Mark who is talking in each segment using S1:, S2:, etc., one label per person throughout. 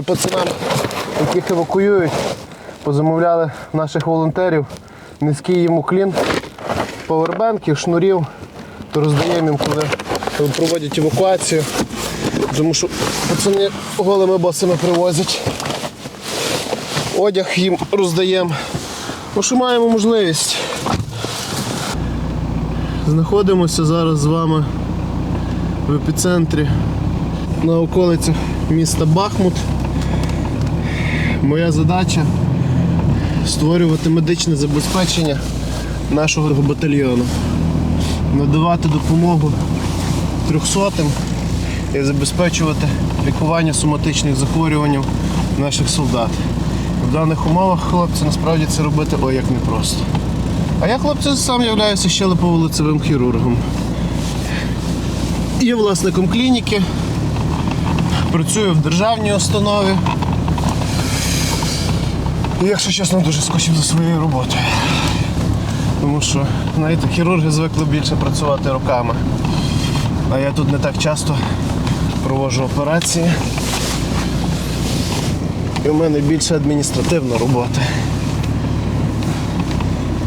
S1: Ми пацанам, яких евакуюють, позамовляли наших волонтерів низький їм уклін, павербенків, шнурів, то роздаємо їм, коли проводять евакуацію. Тому що пацани голими босими привозять. Одяг їм роздаємо. Ну, що маємо можливість. Знаходимося зараз з вами в епіцентрі на околицях міста Бахмут. Моя задача створювати медичне забезпечення нашого батальйону, надавати допомогу трьохсотим і забезпечувати лікування соматичних захворювань наших солдат. В даних умовах хлопці насправді це робити ой як непросто. А я, хлопці, сам являюся щелепово-лицевим хірургом. Є власником клініки, працюю в державній установі. Якщо чесно, дуже скучив за своєю роботою. Тому що, знаєте, хірурги звикли більше працювати руками. А я тут не так часто проводжу операції. І у мене більше адміністративна робота.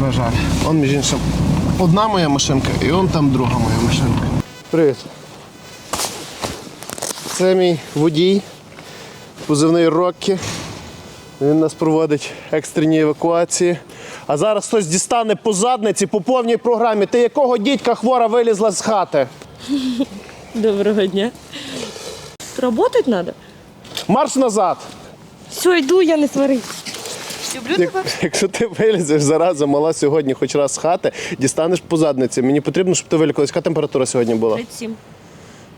S1: На жаль. Он, між іншим, одна моя машинка і он там друга моя машинка. Привіт. Це мій водій, позивний Роккі. Він нас проводить екстрені евакуації. А зараз хтось дістане по задниці по повній програмі. Ти якого дідька хвора вилізла з хати?
S2: Доброго дня. Работать надо?
S1: Марш назад!
S2: Все, йду, я не сварись. Люблю
S1: Як-
S2: тебе.
S1: Якщо ти вилізеш зараза мала сьогодні хоч раз з хати, дістанеш по задниці. Мені потрібно, щоб ти вилікувалась. Яка температура сьогодні була?
S2: 37.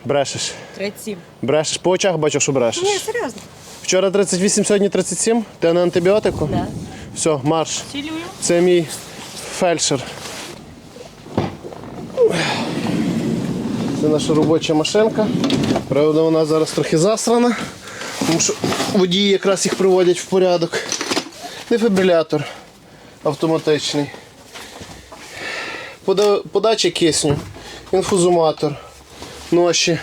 S1: Брешеш.
S2: 37.
S1: Брешеш. По очах бачу, що брешеш.
S2: Ні, серйозно.
S1: Вчора 38, сьогодні 37. Ти на антибіотику?
S2: Да.
S1: Все, марш.
S2: Цілюю.
S1: Це мій фельдшер. Це наша робоча машинка. Правда, вона зараз трохи засрана, тому що водії якраз їх приводять в порядок. Дефібрилятор автоматичний. Подача кисню, інфузуматор, ноші.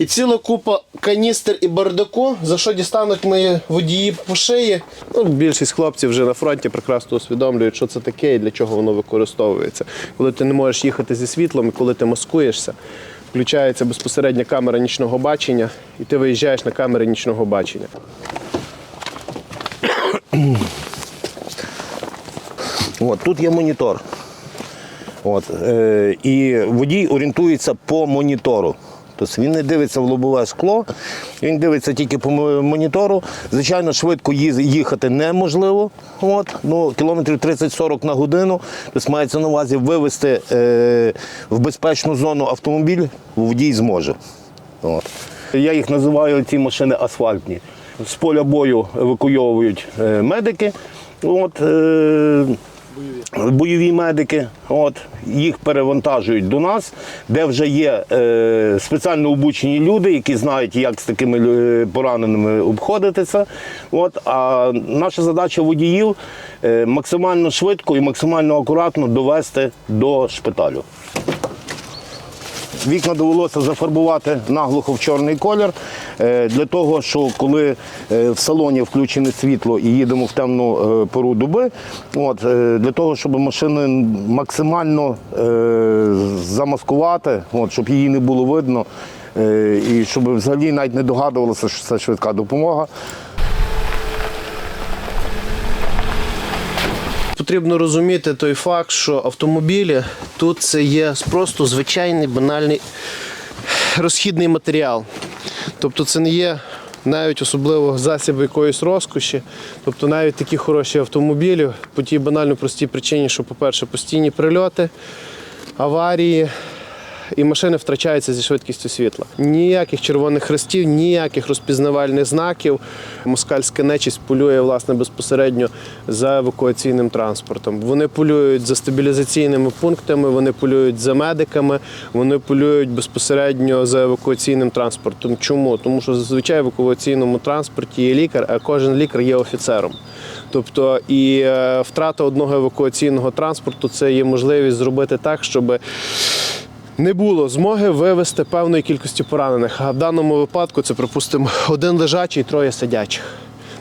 S1: І ціла купа каністр і бардаку, за що дістануть мої водії по шиї. Ну, більшість хлопців вже на фронті прекрасно усвідомлюють, що це таке і для чого воно використовується. Коли ти не можеш їхати зі світлом, і коли ти маскуєшся, включається безпосередня камера нічного бачення, і ти виїжджаєш на камери нічного бачення.
S3: От, тут є монітор. От, е, і водій орієнтується по монітору. Тобто він не дивиться в лобове скло, він дивиться тільки по монітору. Звичайно, швидко їхати неможливо. От, ну, кілометрів 30-40 на годину. Тобто мається на увазі вивезти е, в безпечну зону автомобіль, водій зможе. От. Я їх називаю ці машини асфальтні. З поля бою евакуйовують е, медики. От, е, бойові медики, от, їх перевантажують до нас, де вже є е, спеціально обучені люди, які знають, як з такими е, пораненими обходитися. От, а наша задача водіїв е, максимально швидко і максимально акуратно довести до шпиталю. Вікна довелося зафарбувати наглухо в чорний колір, е, для того, що коли е, в салоні включене світло і їдемо в темну е, пору доби, от, для того, щоб машини максимально замаскувати, от, щоб її не було видно, і щоб взагалі навіть не догадувалося, що це швидка допомога.
S1: Потрібно розуміти той факт, що автомобілі тут це є просто звичайний банальний розхідний матеріал. Тобто це не є навіть особливо засіб якоїсь розкоші. Тобто навіть такі хороші автомобілі по тій банально простій причині, що, по-перше, постійні прильоти, аварії. І машини втрачаються зі швидкістю світла. Ніяких червоних хрестів, ніяких розпізнавальних знаків. Москальська нечисть полює власне безпосередньо за евакуаційним транспортом. Вони полюють за стабілізаційними пунктами, вони полюють за медиками, вони полюють безпосередньо за евакуаційним транспортом. Чому? Тому що зазвичай в евакуаційному транспорті є лікар, а кожен лікар є офіцером. Тобто і е, втрата одного евакуаційного транспорту це є можливість зробити так, щоб не було змоги вивезти певної кількості поранених. А в даному випадку це, припустимо, один лежачий, троє сидячих.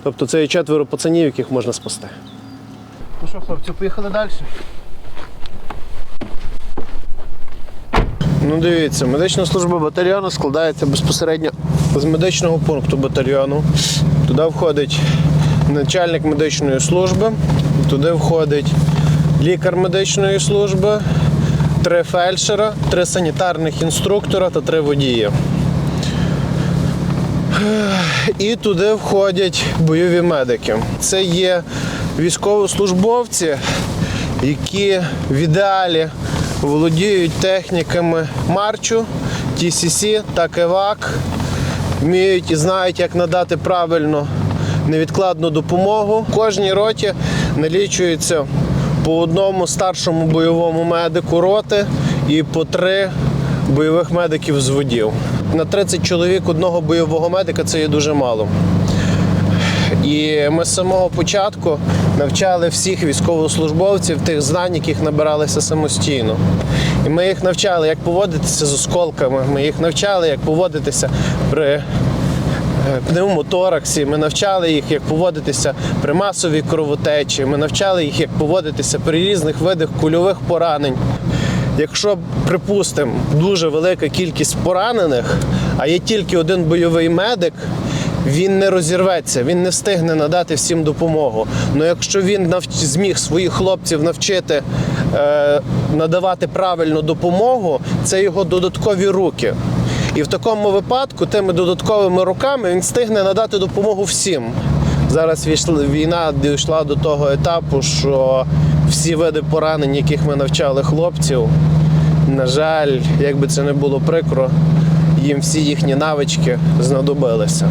S1: Тобто це є четверо пацанів, яких можна спасти. Ну що, хлопці, поїхали далі. Ну, дивіться, медична служба батальйону складається безпосередньо з медичного пункту батальйону. Туди входить начальник медичної служби, туди входить лікар медичної служби, три фельдшера, три санітарних інструктора та три водії. І туди входять бойові медики. Це є військовослужбовці, які в ідеалі володіють техніками марчу, TCC та КЕВАК, вміють і знають, як надати правильно невідкладну допомогу. Кожній роті налічується по одному старшому бойовому медику роти і по три бойових медиків з водів. На 30 чоловік одного бойового медика це є дуже мало. І ми з самого початку навчали всіх військовослужбовців тих знань, яких набиралися самостійно. І ми їх навчали, як поводитися з осколками, ми їх навчали, як поводитися при пневмотораксі, ми навчали їх, як поводитися при масовій кровотечі, ми навчали їх, як поводитися при різних видах кульових поранень. Якщо, припустимо, дуже велика кількість поранених, а є тільки один бойовий медик, він не розірветься, він не встигне надати всім допомогу. Але якщо він навч... зміг своїх хлопців навчити е, надавати правильну допомогу, це його додаткові руки. І в такому випадку тими додатковими руками він встигне надати допомогу всім. Зараз війна дійшла до того етапу, що всі види поранень, яких ми навчали хлопців, на жаль, як би це не було прикро, їм всі їхні навички знадобилися.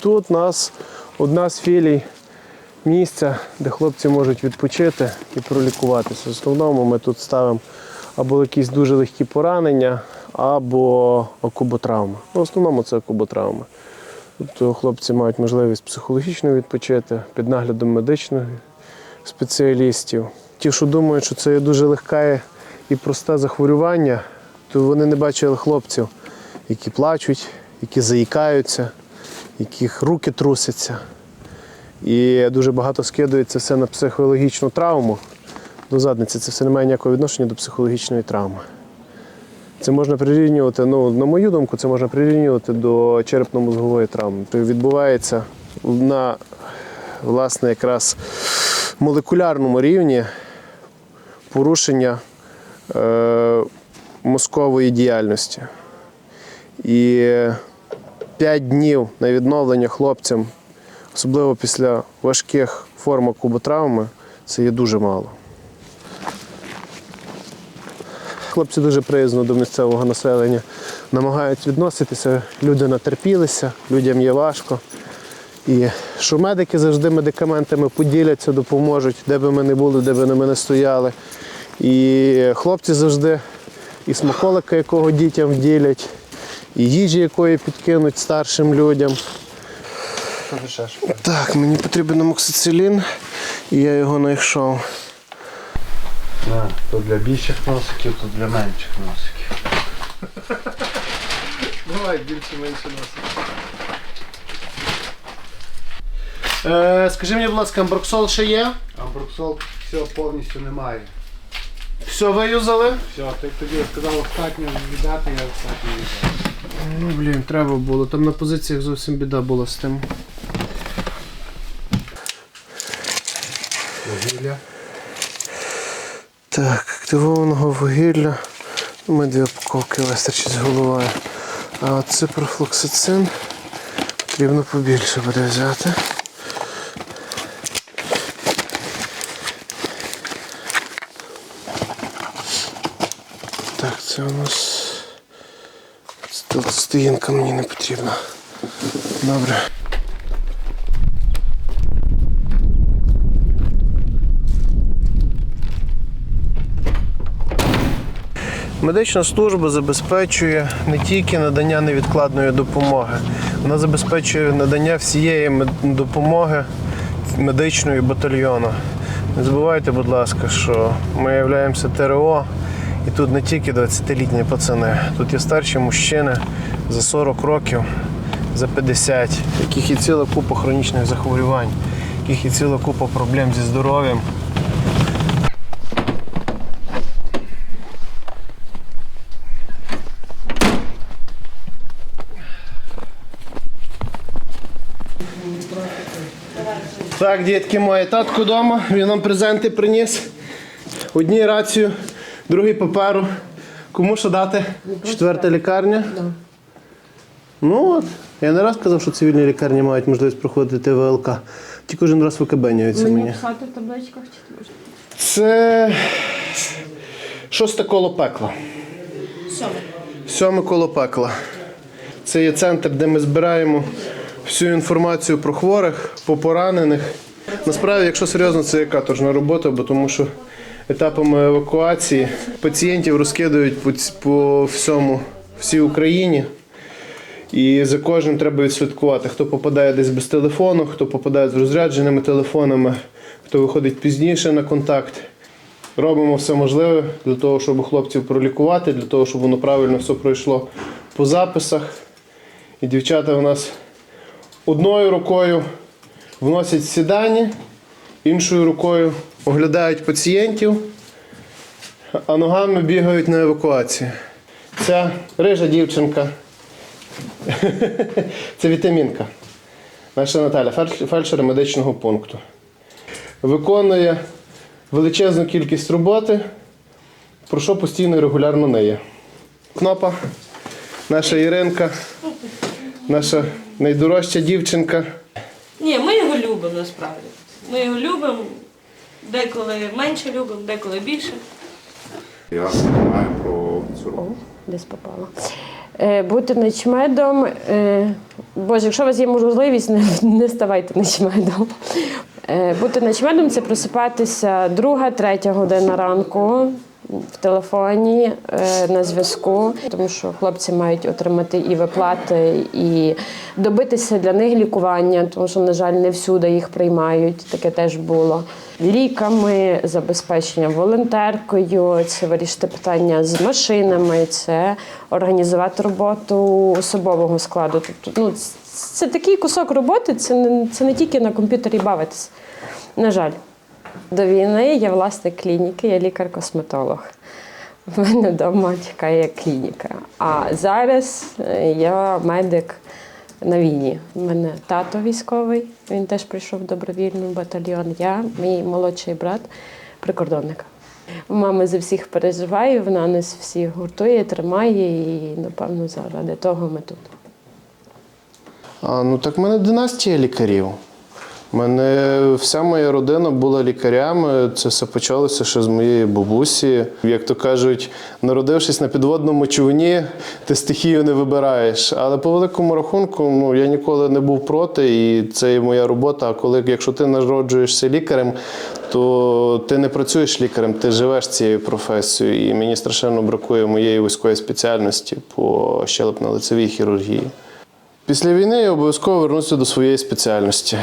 S1: Тут у нас одна з філій місця, де хлопці можуть відпочити і пролікуватися. В основному ми тут ставимо або якісь дуже легкі поранення, або окуботравми. Ну, в основному це окуботравми. Тобто хлопці мають можливість психологічно відпочити під наглядом медичних спеціалістів. Ті, що думають, що це є дуже легке і просте захворювання, то вони не бачили хлопців, які плачуть, які заїкаються, яких руки трусяться. І дуже багато скидується все на психологічну травму. До задниці це все не має ніякого відношення до психологічної травми. Це можна прирівнювати, ну, на мою думку, це можна прирівнювати до черепно-мозгової травми. Тобто відбувається на власне якраз молекулярному рівні порушення е, мозкової діяльності. І 5 днів на відновлення хлопцям, особливо після важких форм куботравми, це є дуже мало. Хлопці дуже приязно до місцевого населення намагаються відноситися. Люди натерпілися, людям є важко. І що медики завжди медикаментами поділяться, допоможуть, де би ми не були, де би ми не стояли. І хлопці завжди і смаколика, якого дітям ділять, і їжі, якої підкинуть старшим людям. Так, мені потрібен амоксицилін, і я його знайшов.
S4: На, то для більших носиків, то для менших носиків.
S1: Давай більше менше носить. Е, скажи мені, будь ласка, амброксол ще є?
S4: Амброксол все повністю немає.
S1: Все виюзали?
S4: Все, ти тоді сказав остатньо віддати, я остатньо віддав.
S1: Ну, блін, треба було. Там на позиціях зовсім біда була з тим.
S4: Вугілля.
S1: Так, активованого вугілля. Мене дві упаковки вистачить з головою. А от ципрофлоксацин потрібно побільше буде взяти. Так, це у нас Тут стоїнка мені не потрібна. Добре. Медична служба забезпечує не тільки надання невідкладної допомоги, вона забезпечує надання всієї допомоги медичної батальйону. Не забувайте, будь ласка, що ми являємося ТРО, і тут не тільки 20-літні пацани, тут є старші мужчини за 40 років, за 50, яких є ціла купа хронічних захворювань, яких є ціла купа проблем зі здоров'ям. Так, дітки мої, татко вдома, він нам презенти приніс. Одній рацію, другий паперу. Кому що дати? Четверта лікарня. Ну от. Я не раз казав, що цивільні лікарні мають можливість проходити ВЛК. Ті кожен раз викабенюються
S2: Мені
S1: мені.
S2: писати в табличках чи ти
S1: Це шосте коло пекла.
S2: Сьоме.
S1: Сьоме коло пекла. Це є центр, де ми збираємо всю інформацію про хворих, по поранених. Насправді, якщо серйозно, це є каторжна робота, бо тому що етапами евакуації пацієнтів розкидають по всьому, всій Україні. І за кожним треба відслідкувати, хто попадає десь без телефону, хто попадає з розрядженими телефонами, хто виходить пізніше на контакт. Робимо все можливе для того, щоб хлопців пролікувати, для того, щоб воно правильно все пройшло по записах. І дівчата у нас одною рукою вносять всі дані, іншою рукою оглядають пацієнтів, а ногами бігають на евакуацію. Ця рижа дівчинка. Це вітамінка. Наша Наталя, фельдшер медичного пункту. Виконує величезну кількість роботи, про що постійно і регулярно неє. Кнопа, наша Іринка, наша найдорожча дівчинка.
S2: Ні, ми його любимо насправді. Ми його любимо, деколи менше любимо, деколи більше.
S4: Я знаю про цю роботу.
S5: Десь попала. Е, бути начмедом. Е, Боже, якщо у вас є можливість, не, не ставайте начмедом. Е, бути начмедом це просипатися друга, третя година ранку в телефоні е, на зв'язку, тому що хлопці мають отримати і виплати, і добитися для них лікування, тому що, на жаль, не всюди їх приймають. Таке теж було. Ліками, забезпечення волонтеркою, це вирішити питання з машинами, це організувати роботу особового складу. Тобто, ну, це- такий кусок роботи, це не, це не тільки на комп'ютері бавитися. На жаль. До війни я власник клініки, я лікар-косметолог. У мене вдома чекає клініка. А зараз е, я медик на війні. У мене тато військовий, він теж прийшов в добровільний батальйон. Я, мій молодший брат, прикордонник. Мама за всіх переживає, вона нас всіх гуртує, тримає, і напевно заради того ми тут.
S1: А, ну так в мене династія лікарів. Мене вся моя родина була лікарями. Це все почалося ще з моєї бабусі. Як то кажуть, народившись на підводному човні, ти стихію не вибираєш. Але по великому рахунку, ну я ніколи не був проти, і це і моя робота. А коли якщо ти народжуєшся лікарем, то ти не працюєш лікарем, ти живеш цією професією. І мені страшенно бракує моєї вузької спеціальності по щелепно-лицевій хірургії. Після війни я обов'язково вернуся до своєї спеціальності.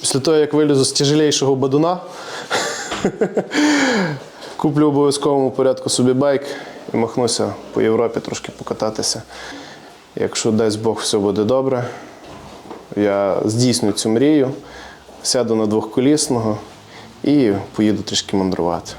S1: Після того, як вилізу з тяжелейшого бадуна, куплю в обов'язковому порядку собі байк і махнуся по Європі трошки покататися. Якщо дасть Бог все буде добре, я здійсню цю мрію, сяду на двохколісного і поїду трішки мандрувати.